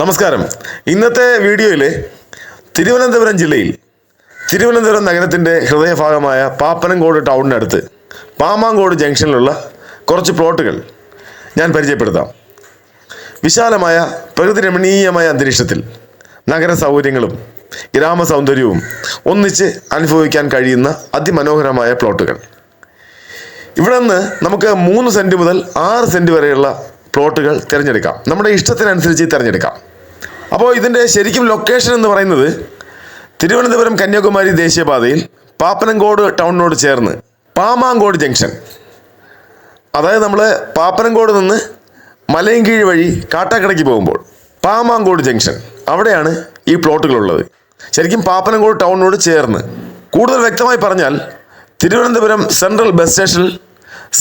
നമസ്കാരം. ഇന്നത്തെ വീഡിയോയിൽ തിരുവനന്തപുരം ജില്ലയിൽ തിരുവനന്തപുരം നഗരത്തിന്റെ ഹൃദയഭാഗമായ പാപ്പനംകോട് ടൗണിനടുത്ത് പാമാങ്കോട് ജംഗ്ഷനിലുള്ള കുറച്ച് പ്ലോട്ടുകൾ ഞാൻ പരിചയപ്പെടുത്താം. വിശാലമായ പ്രകൃതി രമണീയമായ അന്തരീക്ഷത്തിൽ നഗര സൗകര്യങ്ങളും ഗ്രാമ സൗന്ദര്യവും ഒന്നിച്ച് അനുഭവിക്കാൻ കഴിയുന്ന അതിമനോഹരമായ പ്ലോട്ടുകൾ. ഇവിടെ നിന്ന് നമുക്ക് മൂന്ന് സെന്റ് മുതൽ ആറ് സെന്റ് വരെയുള്ള പ്ലോട്ടുകൾ തിരഞ്ഞെടുക്കാം. നമ്മുടെ ഇഷ്ടത്തിനനുസരിച്ച് തിരഞ്ഞെടുക്കാം. അപ്പോൾ ഇതിന്റെ ശരിക്കും ലൊക്കേഷൻ എന്ന് പറയുന്നത് തിരുവനന്തപുരം കന്യാകുമാരി ദേശീയപാതയിൽ പാപ്പനങ്കോട് ടൗണിനോട് ചേർന്ന് പാമാങ്കോട് ജംഗ്ഷൻ. അതായത് നമ്മൾ പാപ്പനങ്കോട് നിന്ന് മലയൻകീഴ് വഴി കാട്ടാക്കടയ്ക്ക് പോകുമ്പോൾ പാമാങ്കോട് ജംഗ്ഷൻ അവിടെയാണ് ഈ പ്ലോട്ടുകളുള്ളത്. ശരിക്കും പാപ്പനങ്കോട് ടൗണിനോട് ചേർന്ന് കൂടുതൽ വ്യക്തമായി പറഞ്ഞാൽ Thiruvananthapuram central bus station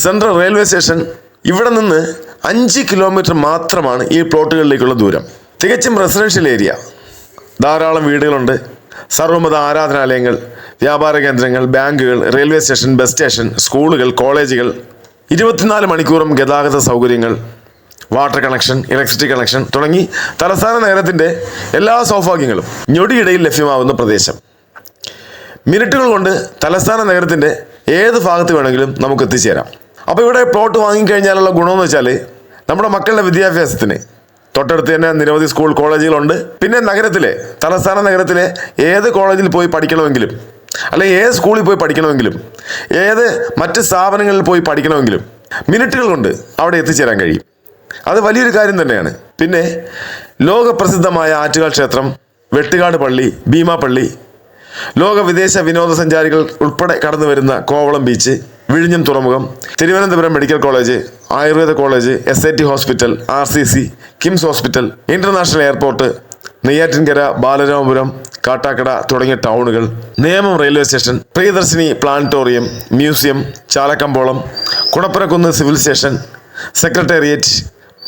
central railway station ഇവിടെ നിന്ന് അഞ്ച് കിലോമീറ്റർ മാത്രമാണ് ഈ പ്ലോട്ടുകളിലേക്കുള്ള ദൂരം. തികച്ചും റെസിഡൻഷ്യൽ ഏരിയ ധാരാളം വീടുകളുണ്ട്. സർവമത ആരാധനാലയങ്ങൾ വ്യാപാര കേന്ദ്രങ്ങൾ ബാങ്കുകൾ റെയിൽവേ സ്റ്റേഷൻ ബസ് സ്റ്റേഷൻ സ്കൂളുകൾ കോളേജുകൾ ഇരുപത്തിനാല് മണിക്കൂറും ഗതാഗത സൗകര്യങ്ങൾ വാട്ടർ കണക്ഷൻ ഇലക്ട്രിസിറ്റി കണക്ഷൻ തുടങ്ങി തലസ്ഥാന നഗരത്തിന്റെ എല്ലാ സൗഭാഗ്യങ്ങളും ഞൊടിയിടയിൽ ലഭ്യമാവുന്ന പ്രദേശം. മിനിറ്റുകൾ കൊണ്ട് തലസ്ഥാന നഗരത്തിന്റെ ഏത് ഭാഗത്ത് വേണമെങ്കിലും നമുക്ക് എത്തിച്ചേരാം. അപ്പോൾ ഇവിടെ പ്ലോട്ട് വാങ്ങിക്കഴിഞ്ഞാലുള്ള ഗുണമെന്ന് വെച്ചാൽ നമ്മുടെ മക്കളുടെ വിദ്യാഭ്യാസത്തിന് തൊട്ടടുത്ത് തന്നെ നിരവധി സ്കൂൾ കോളേജുകളുണ്ട്. പിന്നെ നഗരത്തിലെ തലസ്ഥാന നഗരത്തിലെ ഏത് കോളേജിൽ പോയി പഠിക്കണമെങ്കിലും അല്ലെങ്കിൽ ഏത് സ്കൂളിൽ പോയി പഠിക്കണമെങ്കിലും ഏത് മറ്റ് സ്ഥാപനങ്ങളിൽ പോയി പഠിക്കണമെങ്കിലും മിനിറ്റുകൾ കൊണ്ട് അവിടെ എത്തിച്ചേരാൻ കഴിയും. അത് വലിയൊരു കാര്യം തന്നെയാണ്. പിന്നെ ലോകപ്രസിദ്ധമായ ആറ്റുകാൽ ക്ഷേത്രം വെട്ടുകാട് പള്ളി ഭീമാപള്ളി ലോക വിദേശ വിനോദസഞ്ചാരികൾ ഉൾപ്പെടെ കടന്നു വരുന്ന കോവളം ബീച്ച് വിഴിഞ്ഞം തുറമുഖം Thiruvananthapuram medical college Ayurveda college S I T hospital R C C KIMS hospital international airport Neyyattinkara Balaramapuram Kattakada തുടങ്ങിയ ടൗണുകൾ. Nemam railway station Priyadarshini planetarium museum Chalakkambolam Kudappanakkunnu civil station secretariat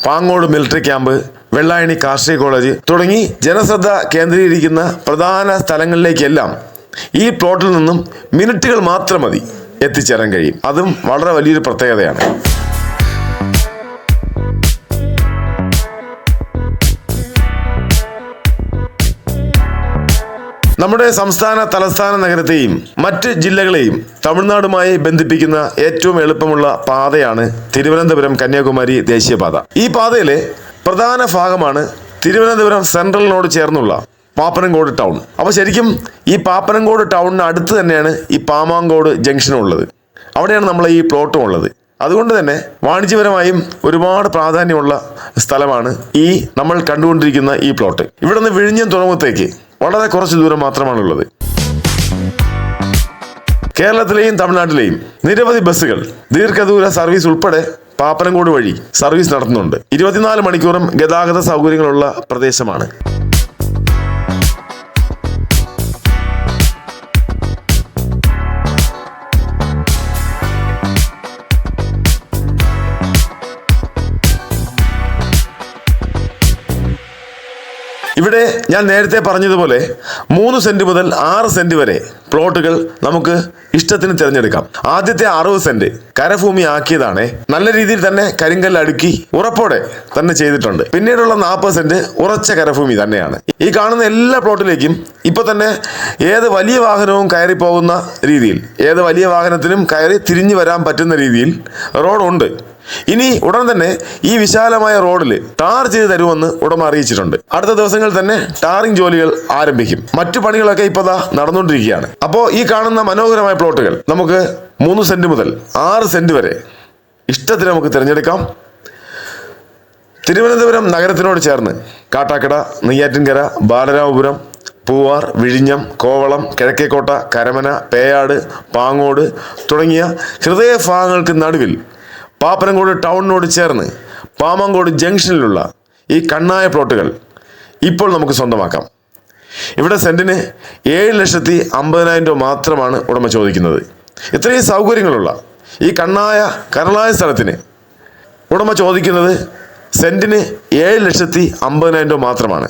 Pangode military camp Vellayani കാർഷിക college തുടങ്ങി ജനശ്രദ്ധ കേന്ദ്രീകരിക്കുന്ന പ്രധാന സ്ഥലങ്ങളിലേക്കെല്ലാം ഈ പ്ലോട്ടിൽ നിന്നും മിനിറ്റുകൾ മാത്രം മതി. എത്തിച്ചേരാൻ കഴിയും. അതും വളരെ വലിയൊരു പ്രത്യേകതയാണ്. നമ്മുടെ സംസ്ഥാന തലസ്ഥാന നഗരത്തെയും മറ്റ് ജില്ലകളെയും തമിഴ്നാടുമായി ബന്ധിപ്പിക്കുന്ന ഏറ്റവും എളുപ്പമുള്ള പാതയാണ് തിരുവനന്തപുരം കന്യാകുമാരി ദേശീയപാത. ഈ പാതയിലെ പ്രധാന ഭാഗമാണ് തിരുവനന്തപുരം സെൻട്രലിനോട് ചേർന്നുള്ള പാപ്പനംകോട് ടൗൺ. അപ്പോൾ ശരിക്കും ഈ പാപ്പനംകോട് ടൗണിന് അടുത്ത് തന്നെയാണ് ഈ പാമാങ്കോട് ജംഗ്ഷനും ഉള്ളത്. അവിടെയാണ് നമ്മൾ ഈ പ്ലോട്ടും ഉള്ളത്. അതുകൊണ്ട് തന്നെ വാണിജ്യപരമായും ഒരുപാട് പ്രാധാന്യമുള്ള സ്ഥലമാണ് ഈ നമ്മൾ കണ്ടുകൊണ്ടിരിക്കുന്ന ഈ പ്ലോട്ട്. ഇവിടെ നിന്ന് വിഴിഞ്ഞം തുറമുഖത്തേക്ക് വളരെ കുറച്ച് ദൂരം മാത്രമാണ് ഉള്ളത് കേരളത്തിലെയും തമിഴ്നാട്ടിലെയും നിരവധി ബസ്സുകൾ ദീർഘദൂര സർവീസ് ഉൾപ്പെടെ പാപ്പനംകോട് വഴി സർവീസ് നടത്തുന്നുണ്ട്. ഇരുപത്തിനാല് മണിക്കൂറും ഗതാഗത സൗകര്യങ്ങളുള്ള പ്രദേശമാണ്. ഇവിടെ ഞാൻ നേരത്തെ പറഞ്ഞതുപോലെ മൂന്ന് സെന്റ് മുതൽ ആറ് സെന്റ് വരെ പ്ലോട്ടുകൾ നമുക്ക് ഇഷ്ടത്തിന് തിരഞ്ഞെടുക്കാം. ആദ്യത്തെ അറുപത് സെന്റ് കരഭൂമി ആക്കിയതാണ്. നല്ല രീതിയിൽ തന്നെ കരിങ്കല്ല് അടുക്കി ഉറപ്പോടെ തന്നെ ചെയ്തിട്ടുണ്ട്. പിന്നീടുള്ള നാൽപ്പത് സെന്റ് ഉറച്ച കരഭൂമി തന്നെയാണ്. ഈ കാണുന്ന എല്ലാ പ്ലോട്ടിലേക്കും ഇപ്പൊ തന്നെ ഏത് വലിയ വാഹനവും കയറി പോകുന്ന രീതിയിൽ ഏത് വലിയ വാഹനത്തിനും കയറി തിരിഞ്ഞു വരാൻ പറ്റുന്ന രീതിയിൽ റോഡുണ്ട്. ഇനി ഉടൻ തന്നെ ഈ വിശാലമായ റോഡിൽ ടാർ ചെയ്ത് തരുമെന്ന് ഉടമ അറിയിച്ചിട്ടുണ്ട്. അടുത്ത ദിവസങ്ങളിൽ തന്നെ ടാറിംഗ് ജോലികൾ ആരംഭിക്കും. മറ്റു പണികളൊക്കെ ഇപ്പോൾ നടന്നുകൊണ്ടിരിക്കുകയാണ്. അപ്പോൾ ഈ കാണുന്ന മനോഹരമായ പ്ലോട്ടുകൾ നമുക്ക് മൂന്ന് സെന്റ് മുതൽ ആറ് സെന്റ് വരെ ഇഷ്ടത്തിന് നമുക്ക് തിരഞ്ഞെടുക്കാം. തിരുവനന്തപുരം നഗരത്തിനോട് ചേർന്ന് കാട്ടാക്കട നെയ്യാറ്റിൻകര ബാലരാമപുരം പൂവാർ വിഴിഞ്ഞം കോവളം കിഴക്കേക്കോട്ട കരമന പേയാട് പാങ്ങോട് തുടങ്ങിയ ഹൃദയഭാഗങ്ങൾക്ക് നടുവിൽ പാപ്പനംകോട് ടൗണിനോട് ചേർന്ന് പാമങ്കോട് ജംഗ്ഷനിലുള്ള ഈ കണ്ണായ പ്ലോട്ടുകൾ ഇപ്പോൾ നമുക്ക് സ്വന്തമാക്കാം. ഇവിടെ സെന്റിന് ഏഴ് ലക്ഷത്തി അമ്പതിനായിരം രൂപ മാത്രമാണ് ഉടമ ചോദിക്കുന്നത്. ഇത്രയും സൗകര്യങ്ങളുള്ള ഈ കണ്ണായ കരളായ സ്ഥലത്തിന് ഉടമ ചോദിക്കുന്നത് സെന്റിന് ഏഴ് ലക്ഷത്തി അമ്പതിനായിരം രൂപ മാത്രമാണ്.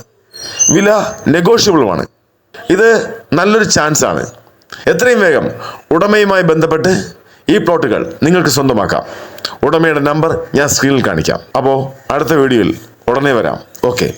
വില നെഗോഷ്യബിളുമാണ് ഇത് നല്ലൊരു ചാൻസാണ് എത്രയും വേഗം ഉടമയുമായി ബന്ധപ്പെട്ട് ഈ പ്ലോട്ടുകൾ നിങ്ങൾക്ക് സ്വന്തമാക്കാം. ഉടമയുടെ നമ്പർ ഞാൻ സ്ക്രീനിൽ കാണിക്കാം. അപ്പോൾ അടുത്ത വീഡിയോയിൽ ഉടനെ വരാം. ഓക്കെ